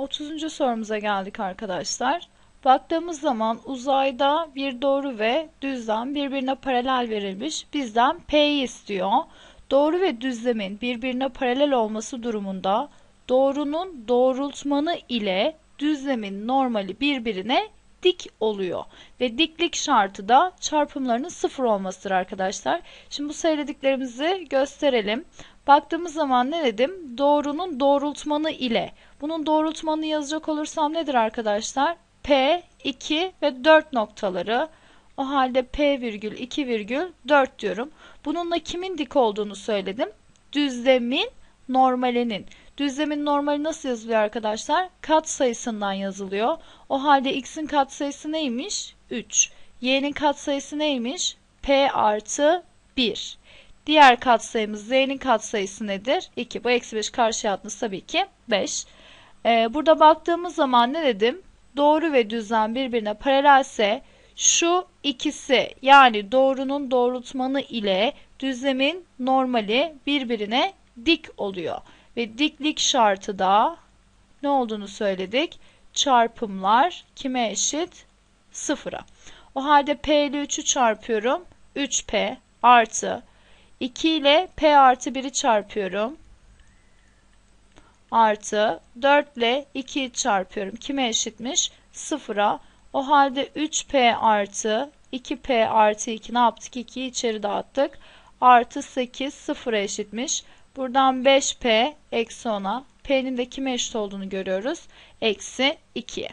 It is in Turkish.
30. sorumuza geldik arkadaşlar. Baktığımız zaman uzayda bir doğru ve düzlem birbirine paralel verilmiş. Bizden P'yi istiyor. Doğru ve düzlemin birbirine paralel olması durumunda doğrunun doğrultmanı ile düzlemin normali birbirine dik oluyor. Ve diklik şartı da çarpımlarının sıfır olmasıdır arkadaşlar. Şimdi bu söylediklerimizi gösterelim. Baktığımız zaman ne dedim? Doğrunun doğrultmanı ile. Bunun doğrultmanı yazacak olursam nedir arkadaşlar? P, 2 ve 4 noktaları. O halde P virgül 2 virgül 4 diyorum. Bununla kimin dik olduğunu söyledim. Düzlemin normalinin. Düzlemin normali nasıl yazılıyor arkadaşlar? Kat sayısından yazılıyor. O halde x'in katsayısı neymiş? 3. y'nin katsayısı neymiş? p artı 1. Diğer katsayımız z'nin katsayısı nedir? 2. Bu eksi 5 karşıya attığınız tabii ki 5. Ee, burada baktığımız zaman ne dedim? Doğru ve düzlem birbirine paralelse şu ikisi yani doğrunun doğrultmanı ile düzlemin normali birbirine dik oluyor. Ve diklik şartı da ne olduğunu söyledik? Çarpımlar kime eşit? Sıfıra. O halde P ile 3'ü çarpıyorum. 3P artı 2 ile P artı 1'i çarpıyorum. Artı 4 ile 2'yi çarpıyorum. Kime eşitmiş? Sıfıra. O halde 3P artı 2P artı 2 ne yaptık? 2'yi içeri dağıttık. Artı 8 sıfıra eşitmiş. Buradan 5P eksi 10'a P'nin de kime eşit olduğunu görüyoruz. Eksi 2'ye.